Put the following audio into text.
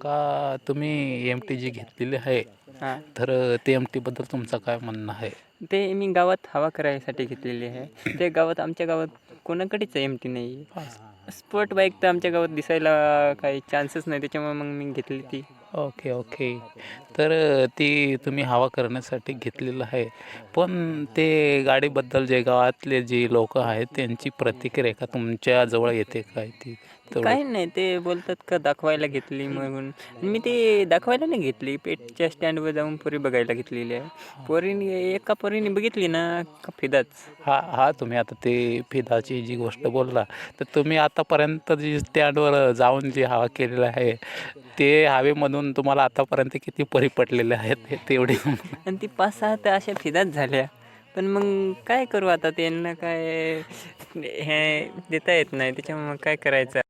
का तुम्ही M T G घेतलेली आहे? हां. तर ते एम टीबद्दल तुमचं काय म्हणणं आहे? ते मी गावात हवा करायसाठी घेतलेली आहे. ते गावात आमच्या गावात कोणाकडेच एम टी नाही स्पोर्ट बाईक तर आमच्या गावात दिसायला काही चान्सच नाही त्याच्यामुळे मग मी घेतली ती. Okay okay. तर ती तुम्ही हवा करण्यासाठी घेतलेलं आहे. पण ते गाडीबद्दल जे गावातले जे लोक आहेत त्यांची प्रतिक्रिया का तुमच्या जवळ येते काय ती? काही नाही ते बोलतात का दाखवायला घेतली म्हणून. मी ते दाखवायला नाही घेतली. पेटच्या स्टँडवर जाऊन पोरी बघायला घेतलेली आहे. पोरीने एका पोरीने बघितली ना का फिदाच? हा हा तुम्ही आता ते फिदाची जी गोष्ट बोलला तर तुम्ही आतापर्यंत जी स्टँडवर जाऊन जी हवा केलेली आहे ते हवेमधून तुम्हाला आतापर्यंत किती परी पडलेले आहेत तेवढे आणि ती पाच सहा तर अशा फिदाच झाल्या. पण मग काय करू आता? त्यांना काय हे देता येत नाही. त्याच्यामुळे काय करायचं?